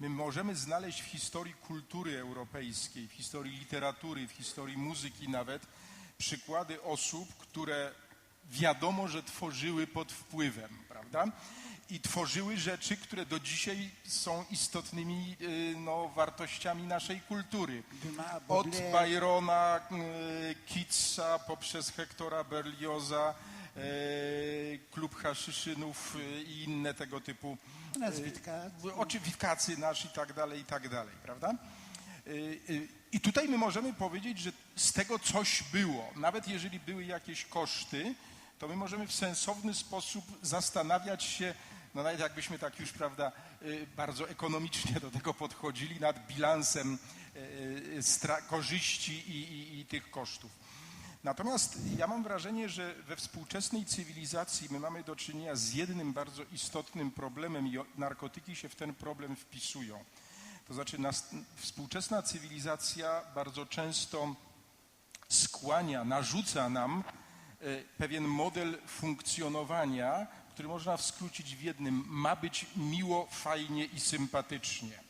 My możemy znaleźć w historii kultury europejskiej, w historii literatury, w historii muzyki nawet przykłady osób, które wiadomo, że tworzyły pod wpływem, prawda? I tworzyły rzeczy, które do dzisiaj są istotnymi y, no, wartościami naszej kultury. Od. Byrona, y, Keatsa, poprzez Hektora Berlioza, Klub Haszyszynów y, i inne tego typu Nazwiska. oczywiwkacy nasz i tak dalej, i tak dalej, prawda? I tutaj my możemy powiedzieć, że z tego coś było. Nawet jeżeli były jakieś koszty, to my możemy w sensowny sposób zastanawiać się, no nawet jakbyśmy tak już, prawda, bardzo ekonomicznie do tego podchodzili, nad bilansem korzyści i, i, i tych kosztów. Natomiast ja mam wrażenie, że we współczesnej cywilizacji my mamy do czynienia z jednym bardzo istotnym problemem i narkotyki się w ten problem wpisują. To znaczy nas, współczesna cywilizacja bardzo często skłania, narzuca nam e, pewien model funkcjonowania, który można skrócić w jednym. Ma być miło, fajnie i sympatycznie.